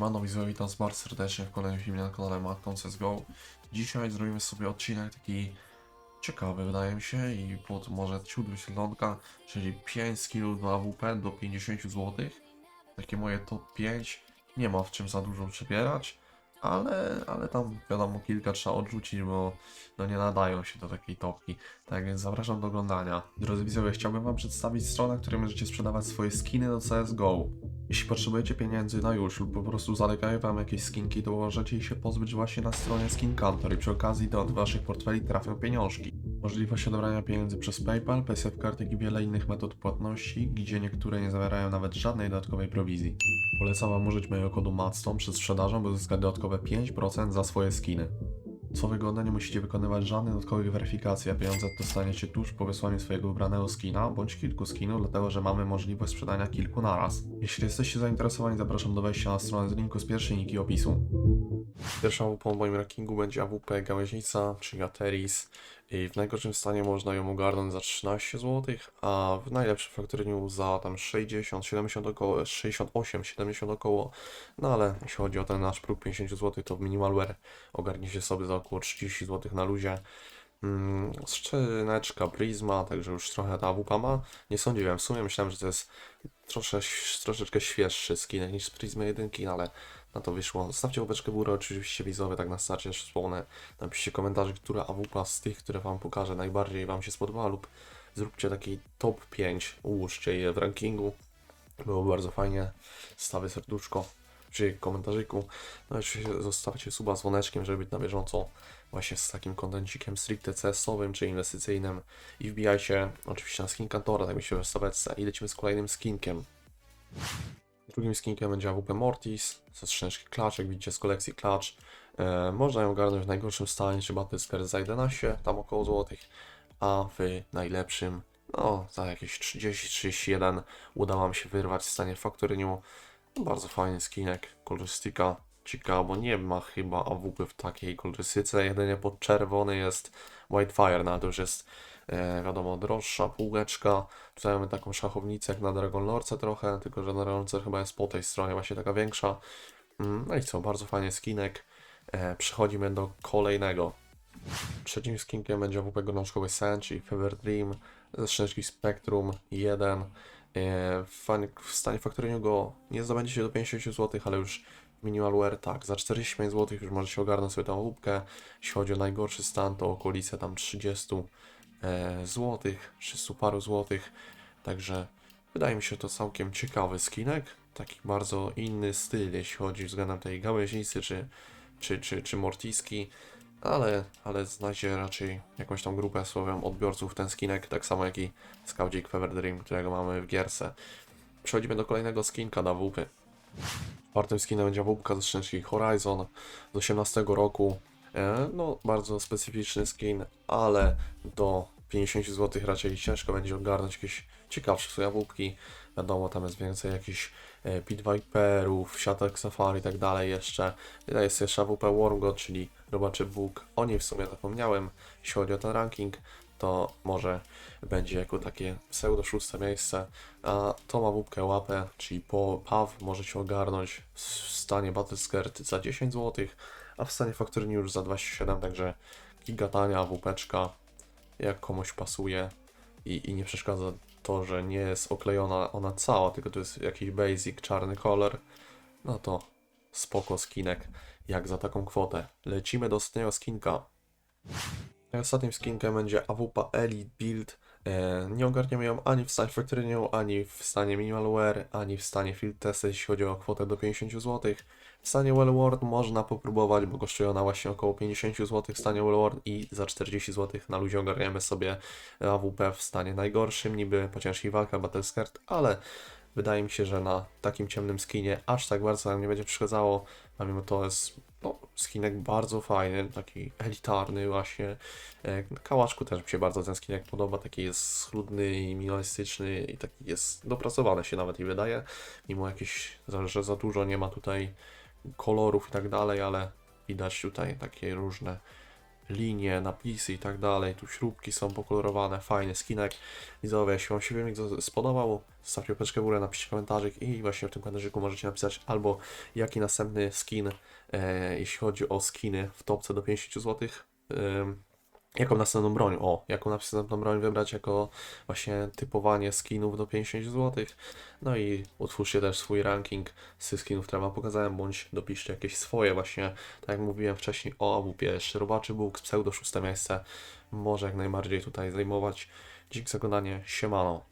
Siemano, widzowie, witam was bardzo serdecznie w kolejnym filmie na kanale Matką CSGO. Dzisiaj zrobimy sobie odcinek taki ciekawy, wydaje mi się, i pod może ciut wyświetlonka, czyli 5 skillów do AWP do 50 zł. Takie moje top 5. Nie ma w czym za dużo przebierać, ale, ale tam wiadomo kilka trzeba odrzucić, bo no nie nadają się do takiej topki. Tak więc zapraszam do oglądania. Drodzy widzowie, chciałbym wam przedstawić stronę, w której możecie sprzedawać swoje skiny do CSGO. Jeśli potrzebujecie pieniędzy na już lub po prostu zalegają wam jakieś skinki, to możecie się pozbyć właśnie na stronie Skin Counter i przy okazji do waszych portfeli trafią pieniążki. Możliwość odebrania pieniędzy przez PayPal, PaySafe Card i wiele innych metod płatności, gdzie niektóre nie zawierają nawet żadnej dodatkowej prowizji. Polecam wam użyć mojego kodu MATSTON przed sprzedażą, by uzyskać dodatkowe 5% za swoje skiny. Co wygodne, nie musicie wykonywać żadnych dodatkowych weryfikacji, a pieniądze dostaniecie tuż po wysłaniu swojego wybranego skina, bądź kilku skinów, dlatego że mamy możliwość sprzedania kilku naraz. Jeśli jesteście zainteresowani, zapraszam do wejścia na stronę z linku z pierwszej linki opisu. Pierwszą AWP w moim rankingu będzie AWP Gałęźnica, czyli Ateris. I w najgorszym stanie można ją ogarnąć za 13 zł, a w najlepszym faktoryniu za tam 60, 70 około, 68, 70 około. No ale jeśli chodzi o ten nasz próg 50 zł, to w Minimalware ogarniecie sobie za około 30 zł na luzie. Mm, Szczyneczka Prisma, także już trochę ta AWP ma. Nie sądziłem, w sumie myślałem, że to jest trosze, troszeczkę świeższy skinek niż z 1, no ale na to wyszło. Zostawcie łapeczkę w górę, oczywiście widzowie, tak na starcie jeszcze wspomnę. Napiszcie komentarze, która AWP z tych, które Wam pokażę, najbardziej Wam się spodobała lub zróbcie taki top 5, ułóżcie je w rankingu. Było bardzo fajnie. Stawię serduszko przy komentarzyku. No oczywiście zostawcie suba dzwoneczkiem, żeby być na bieżąco właśnie z takim kontencikiem stricte CS-owym czy inwestycyjnym. I wbijajcie oczywiście na skin kantora, tak mi się w. I lecimy z kolejnym skinkiem. Drugim skinkiem będzie AWP Mortis ze skrzyneczki Clutch, jak widzicie z kolekcji Clutch. E, można ją ogarnąć w najgorszym stanie, czy Battlescar za 11, tam około złotych, a w najlepszym, no za jakieś 30-31 udało mi się wyrwać w stanie Factoryniu. No, bardzo fajny skinek, kolorystyka ciekawa, nie ma chyba AWP w takiej kolorystyce, jedynie pod czerwony jest Whitefire, ale to już jest e, wiadomo droższa półeczka. Tutaj mamy taką szachownicę jak na Dragon Lordce trochę, tylko że na Dragon Lordce chyba jest po tej stronie właśnie taka większa. Mm, No i co, bardzo fajny skinek. E, przechodzimy do kolejnego. Trzecim skinkiem będzie AWP gorączkowy Sen, czyli Fever Dream ze skrzyneczki Spectrum 1. E, w, stanie faktoringu nie zdobędziecie do 50 zł, ale już Minimalware tak, za 45 zł już możecie ogarnąć sobie tą łupkę. Jeśli chodzi o najgorszy stan, to okolice tam 30 e, złotych, 300 paru złotych. Także wydaje mi się to całkiem ciekawy skinek. Taki bardzo inny styl, jeśli chodzi względem tej gałęźnicy czy, czy, czy, czy mortiski. Ale, ale znajdzie raczej jakąś tam grupę słowią odbiorców ten skinek, tak samo jak i Scoutic Fever Dream, którego mamy w gierce. Przechodzimy do kolejnego skinka na WP. Czwartym skinem będzie WP ze skrzynki Horizon z 18 roku. E, No, bardzo specyficzny skin, ale do 50 zł raczej ciężko będzie ogarnąć jakieś ciekawsze swoje łupki. Wiadomo, tam jest więcej jakichś e, Pit Viperów, siatek Safari i tak dalej jeszcze. Tutaj jest jeszcze AWP Wormgod, czyli Robaczy Bóg. O niej w sumie zapomniałem. Jeśli chodzi o ten ranking, to może będzie jako takie pseudo szóste miejsce. A tą AWP łapę, czyli po PAW możecie ogarnąć w stanie Battleskirt za 10 zł, a w stanie Factory już za 27, także giga tania AWPczka, jak komuś pasuje i, i nie przeszkadza to, że nie jest oklejona ona cała, tylko to jest jakiś basic czarny kolor, no to spoko skinek, jak za taką kwotę. Lecimy do ostatniego skinka. Ostatnim skinkiem będzie AWP Elite Build. E, nie ogarniemy ją ani w stanie Factory, ani w stanie Minimalware, ani w stanie Field Test, jeśli chodzi o kwotę do 50 zł. W stanie Wellward można popróbować, bo kosztuje ona właśnie około 50 zł w stanie Wellward i za 40 zł na luzie ogarniemy sobie AWP w stanie najgorszym, niby po ciężkich walkach Battlescard, ale wydaje mi się, że na takim ciemnym skinie aż tak bardzo nam nie będzie przeszkadzało, a mimo to jest no, skinek bardzo fajny, taki elitarny właśnie. E, Kałaszku też mi się bardzo ten skinek podoba, taki jest schludny i minimalistyczny i taki jest dopracowany się nawet i wydaje, mimo jakieś, że- że za dużo nie ma tutaj kolorów i tak dalej, ale widać tutaj takie różne linie, napisy i tak dalej. Tu śrubki są pokolorowane, fajny skinek. Widzowie, jeśli Wam się filmik spodobał, zostawcie łapeczkę w górę, napiszcie komentarzyk i właśnie w tym komentarzyku możecie napisać albo jaki następny skin, e, jeśli chodzi o skiny w topce do 50 zł. Jaką następną broń? O, jaką następną broń wybrać jako właśnie typowanie skinów do 50 zł. No i utwórzcie też swój ranking z skinów, które Wam pokazałem, bądź dopiszcie jakieś swoje właśnie, tak jak mówiłem wcześniej o AWP, Robaczy Bóg, pseudo szóste miejsce może jak najbardziej tutaj zajmować. Dzięki za oglądanie, siemano.